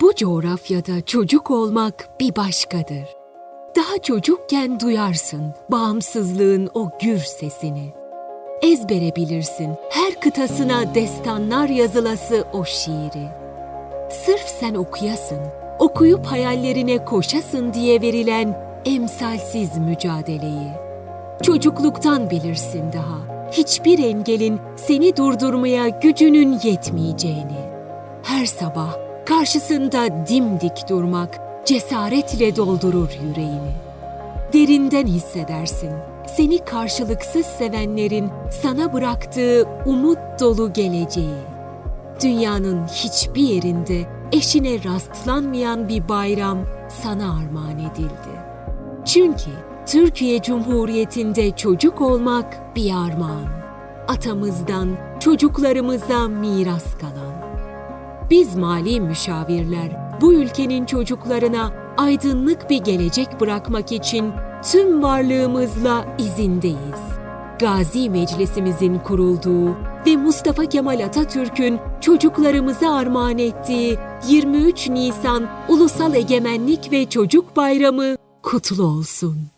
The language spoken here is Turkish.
Bu coğrafyada çocuk olmak bir başkadır. Daha çocukken duyarsın bağımsızlığın o gür sesini. Ezbere bilirsin her kıtasına destanlar yazılası o şiiri. Sırf sen okuyasın, okuyup hayallerine koşasın diye verilen emsalsiz mücadeleyi. Çocukluktan bilirsin daha, hiçbir engelin seni durdurmaya gücünün yetmeyeceğini. Her sabah karşısında dimdik durmak cesaretle doldurur yüreğini. Derinden hissedersin seni karşılıksız sevenlerin sana bıraktığı umut dolu geleceği. Dünyanın hiçbir yerinde eşine rastlanmayan bir bayram sana armağan edildi. Çünkü Türkiye Cumhuriyeti'nde çocuk olmak bir armağan. Atamızdan çocuklarımıza miras kalan. Biz mali müşavirler bu ülkenin çocuklarına aydınlık bir gelecek bırakmak için tüm varlığımızla izindeyiz. Gazi Meclisimizin kurulduğu ve Mustafa Kemal Atatürk'ün çocuklarımıza armağan ettiği 23 Nisan Ulusal Egemenlik ve Çocuk Bayramı kutlu olsun.